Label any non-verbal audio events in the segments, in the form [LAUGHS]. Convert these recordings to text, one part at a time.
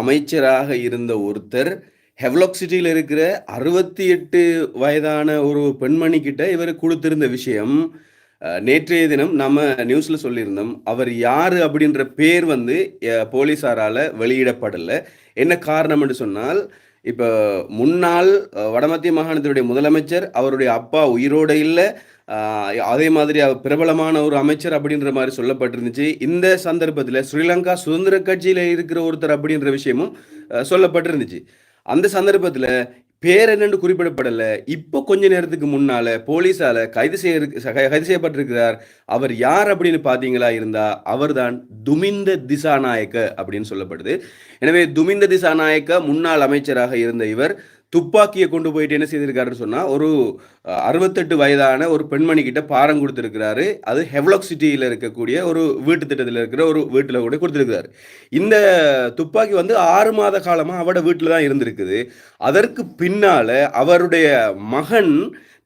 அமைச்சராக இருந்த ஒருத்தர் ஹெவ்லாக் சிட்டியில் இருக்கிற அறுபத்தி எட்டு வயதான ஒரு பெண்மணி கிட்ட இவர் கொடுத்திருந்த விஷயம் நேற்றைய தினம் நம்ம நியூஸ்ல சொல்லியிருந்தோம். அவர் யாரு அப்படின்ற பேர் வந்து போலீசாரால வெளியிடப்படலை. என்ன காரணம் என்று சொன்னால் இப்போ முன்னாள் வடமத்திய மாகாணத்தினுடைய முதலமைச்சர் அவருடைய அப்பா உயிரோட இல்லை அதே மாதிரி பிரபலமான ஒரு அமைச்சர் அப்படின்ற மாதிரி சொல்லப்பட்டிருந்துச்சு. இந்த சந்தர்ப்பத்தில் ஸ்ரீலங்கா சுதந்திர கட்சியில் இருக்கிற ஒருத்தர் அப்படின்ற விஷயமும் சொல்லப்பட்டிருந்துச்சு. அந்த சந்தர்ப்பத்தில் பேர் என்னன்னு குறிப்பிடப்படலை. இப்போ கொஞ்ச நேரத்துக்கு முன்னால போலீஸால கைது செய்ய கைது செய்யப்பட்டிருக்கிறார். அவர் யார் அப்படின்னு பார்த்தீங்களா இருந்தா அவர்தான் துமிந்த திசாநாயக்க அப்படின்னு சொல்லப்படுது. எனவே துமிந்த திசாநாயக்க முன்னாள் அமைச்சராக இருந்த இவர் துப்பாக்கியை கொண்டு போயிட்டு என்ன செய்திருக்காருன்னு சொன்னால் ஒரு அறுபத்தெட்டு வயதான ஒரு பெண்மணி கிட்ட பாரம் கொடுத்துருக்கிறாரு. அது ஹெவ்லாக் சிட்டியில் இருக்கக்கூடிய ஒரு வீட்டு திட்டத்தில் இருக்கிற ஒரு வீட்டில் கூட கொடுத்துருக்கிறாரு. இந்த துப்பாக்கி வந்து ஆறு மாத காலமாக அவட வீட்டில் தான் இருந்திருக்குது. அதற்கு பின்னால் அவருடைய மகன்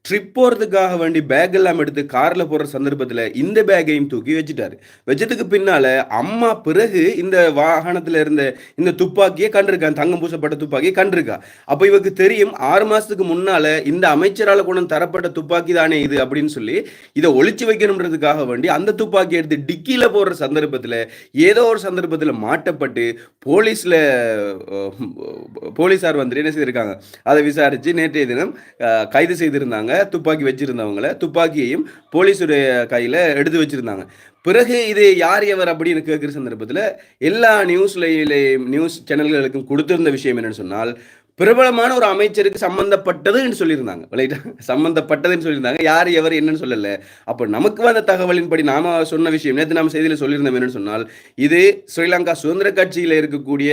ட்ரிப் போகிறதுக்காக வேண்டி பேக் எல்லாம் எடுத்து காரில் போகிற சந்தர்ப்பத்தில் இந்த பேக்கையும் தூக்கி வச்சுட்டாரு. வச்சதுக்கு பின்னால் அம்மா பிறகு இந்த வாகனத்தில் இருந்த இந்த துப்பாக்கியை கண்டிருக்கான் தங்கம் பூசப்பட்ட துப்பாக்கியை கண்டிருக்கா? அப்போ இவருக்கு தெரியும் ஆறு மாதத்துக்கு முன்னால் இந்த அமைச்சரால் கொண்டு வந்து தரப்பட்ட துப்பாக்கி தானே இது அப்படின்னு சொல்லி இதை ஒழிச்சு வைக்கணுன்றதுக்காக வேண்டி அந்த துப்பாக்கி எடுத்து டிக்கியில் போடுற சந்தர்ப்பத்தில் ஏதோ ஒரு சந்தர்ப்பத்தில் மாட்டப்பட்டு போலீஸில் போலீஸார் போலீசார் என்ன செய்திருக்காங்க? அதை விசாரித்து நேற்றைய தினம் கைது செய்திருந்தாங்க. துப்பாக்கி வச்சிருந்தவங்கள துப்பாக்கியையும் போலீஸுடைய கையில் எடுத்து வச்சிருந்தாங்க. பிறகு இது யார் எவர் அப்படின்னு கேட்குற சந்தர்ப்பத்தில் எல்லா நியூஸ்லையும் நியூஸ் சேனல்களுக்கும் கொடுத்திருந்த விஷயம் என்னன்னு சொன்னால் பிரபலமான ஒரு அமைச்சருக்கு சம்பந்தப்பட்டதுன்னு சொல்லியிருந்தாங்க. ரைட்டா [LAUGHS] சம்பந்தப்பட்டதுன்னு சொல்லியிருந்தாங்க. யார் எவர் என்னன்னு சொல்லல. அப்போ நமக்கு வந்த தகவலின்படி நாம சொன்ன விஷயம் நேற்று நாம செய்தியில் சொல்லியிருந்தோம் என்னன்னு சொன்னால் இது ஸ்ரீலங்கா சுதந்திர கட்சியில் இருக்கக்கூடிய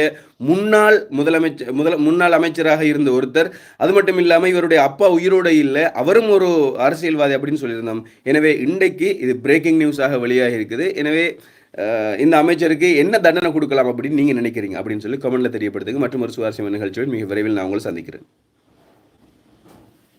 முன்னாள் முதலமைச்சர் முதல் முன்னாள் அமைச்சராக இருந்த ஒருத்தர். அது மட்டும் இல்லாமல் இவருடைய அப்பா உயிரோடு இல்லை. அவரும் ஒரு அரசியல்வாதி அப்படின்னு சொல்லியிருந்தோம். எனவே இன்றைக்கு இது பிரேக்கிங் நியூஸாக வெளியாகி இருக்குது. எனவே இந்த அமைச்சருக்கு என்ன தண்டனை கொடுக்கலாம் அப்படின்னு நீங்கள் நினைக்கிறீங்க அப்படின்னு சொல்லி கமெண்ட்டில் தெரியப்படுத்துங்க. மற்றும் ஒரு சுவாரஸ்யமான நிகழ்ச்சியோடு மிக விரைவில் நான் உங்களை சந்திக்கிறேன்.